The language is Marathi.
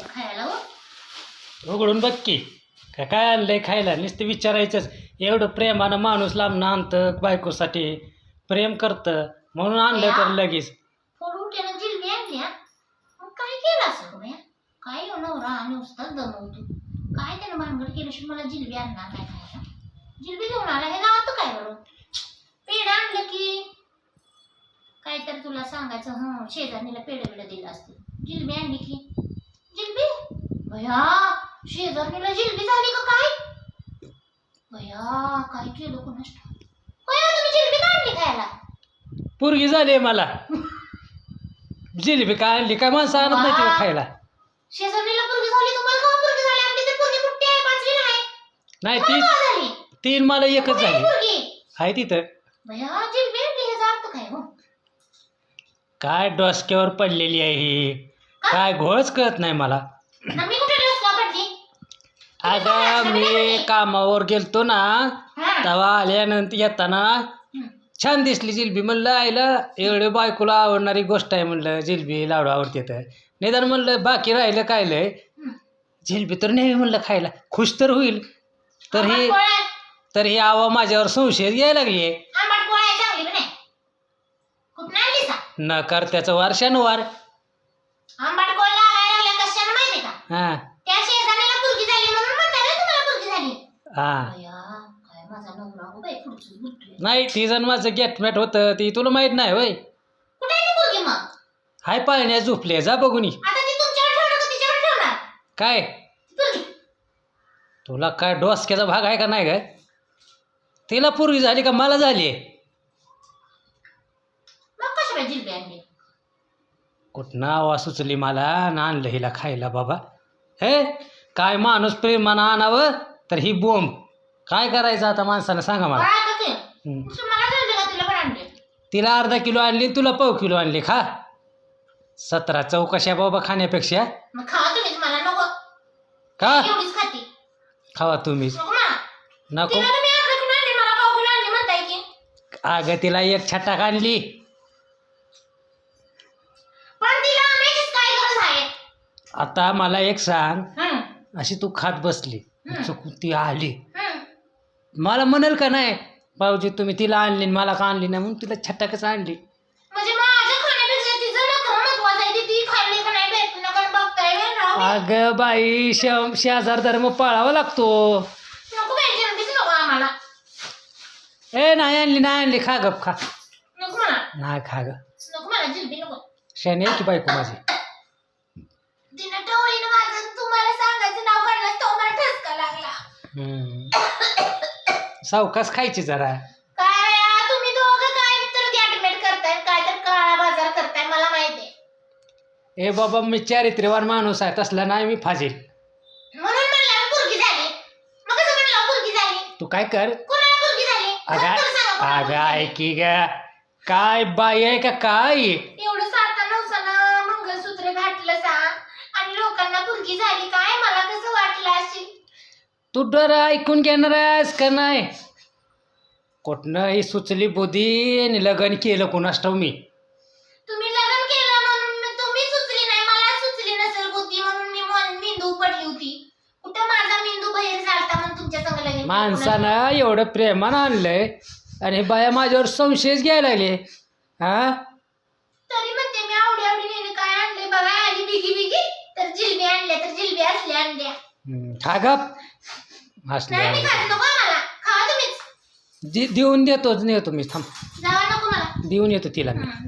खायला हो. उघडून बघ की. का काय आणलंय खायला? नुसतं विचारायचंच. एवढं प्रेमानं माणूस लांबणं आणतं बायकोसाठी. प्रेम करतं. म्हणून आणलं तर लगेच. थोडं उठ्यानं जिलबी आणली हा? मग काय केलं असं तुम्ही? काय हो नवरा आणि उस्ताद दमवतो? काय त्यानं भानगड केल्याशिवाय मला जिलबी आणणार नाही खायला? जिलबी घेऊन आला हे गावात काय बरं? पेढ आणलं की. काय तर तुला सांगायचं हं शेजारणीला पेढ बिड दिलं असतं. जिलबी आणली की. भया शेजारणीला जिलबी झाली का काय? भया काय केलं कोणास तुम्ही जिलबी खायला? पोरगी झाली मला. जिलेबी काय आणली? काय माणसं आणत नाही तिला खायला. शेजारणीला पोरगी झाली तुम्हाला का पोरगी झाली? आपली तर पोरगी मोठी आहे? पाचवी नाही ती का झाली? तीन मला एकच कुठे आहे झाली. पोरगी? आहे तिथं. भया जिलबी आणली ह्याचा अर्थ काय हो? काय डोसक्यावर पडलेली आहे ही. काय घोळच कळत नाही मला. ना मी अगं मी कामावर गेलतो ना. तेव्हा आल्यानंतर येताना. छान दिसली जिलबी. म्हणलं आईला एवढे बायकोला आवडणारी गोष्ट आहे म्हणलं जिलबी लाडू आवडते तर. निदान म्हणलं बाकी राहिलं काय लय. जिलबी तर नेहमी म्हणलं खायला. खुश तर होईल. तर ही तर ही आवा माझ्यावर संशय यायला लागली आंबट पोळ्या चांगली पण आहे कुठं आणली सा. न कर त्याचं आंबट लागल्या कशानं माहिती का? हां त्या शेजारणीला पोरगी झाली म्हणून म्हणताय ना तुम्हाला पोरगी झाली हां. भया काय माझा नवरा बाई पुढचं बुटलं. नाही ती जण माझं गेटमॅट होतं ती तुला माहीत नाही होय. कुठे आहे ती पोरगी मग? हाय पाळण्या झोपले जा बघून ये. आता ती तुमच्यावर ठेवणार का तिच्यावर ठेवणार? काय? ती पोरगी. तुला काय डोसक्याचा भाग आहे का नाही काय तिला पूर्वी झाली का मला झाली मग कशी बाई जिलबी आणली? कुठनं आवाज सुचली मला? आणि आणलं हिला खायला बाबा. हे काय माणूस प्रेमानं आणावं? तर ही बोंब. काय करायचं आता माणसानं? सांगा मला. तुला अर्धा किलो आणली तुला पाव किलो आणली. खा. सतरा चौकशा बाबा खाण्यापेक्षा. मग खावा तुम्हीच मला नको. का? एवढीच खाती. खावा तुम्हीच. नको मला. नको. तिला तुम्ही अर्धा किलो आणली मला पाव किलो आणली म्हणताय की. अगं तिला एक छटाक आणली. पण तिला आणायचीच काय गरज आहे? आता मला एक सांग. हं, अशी तू खात बसली. हं. चुकून ती आली. मला म्हणेल का नाही भाऊजी तुम्ही तिला आणली आणि मला का आणली नाही? म्हणून तिला छटाकच आणली. म्हणजे माझ्या खाण्यापेक्षा तिचं नखरं महत्वाचं आहे ती ती खाल्ली का नाही भेटली ना कारण बघताय व्हय राव. अगं बाई श शेजार धर्म पाळावा लागतो. नको बाई जिलबीच नको आम्हाला. ए नाही आणली नाही आणली खा गप खा. नको नाही खा ग. नको मला जिलबी नको. शनी आहे की बायको माझी? तिनं माझं तुम्हाला सांगायचं नाव काढलं तो मला ठसका लागला हम्म. सावकाश खायची जरा. काय तुम्ही दोघं काय तर गॅटमेट करताय काय तर काळा बाजार करताय मला ए बाबा मी चारित्र्यवान माणूस आहे तसला नाही मी फाजील. म्हणून म्हणलं पोरगी झाली. मग कसं म्हणलं पोरगी झाली? तू काय कर? कोणाला पोरगी झाली? अगं खरं खरं सांगा कोणाला अगं पोरगी झाली? ऐकी ग. काय बाई आहे का काय? एवढं साता नवसानं मंगळसूत्र घातलं सा. आणि लोकांना पोरगी झाली काय? मला कसं वाटलं असेल तू डर ऐकून घेणार आहेस का नाही? कुठनं ही सुचली बुद्धी आणि लग्न केलं ठाऊ मी? तुम्ही लग्न केलं म्हणून तुम्ही सुचली नाही मला सुचली नसेल बुद्धी म्हणून मी मन- मेंदू पडली होती. कुठं माझा मेंदू बाहेर झालता म्हणून तुमच्या संग लगेच माणसानं एवढं प्रेमानं आणलंय आणि बाया माझ्यावर संशयच घ्यायला लागले. हा? तरी म्हणते मी आवडी आवडी नेले काय आणले बघा आली बिगी बिगी. तर जिलबी आणल्या तर जिलबी असल्या आणल्या. हम्म, खा गप. नाही मी हसले खात नको मला खावा तुम्हीच. दे- देऊन देतोच नेतो मी थांब. जावा नको मला. देऊन येतो तिला मी. हं,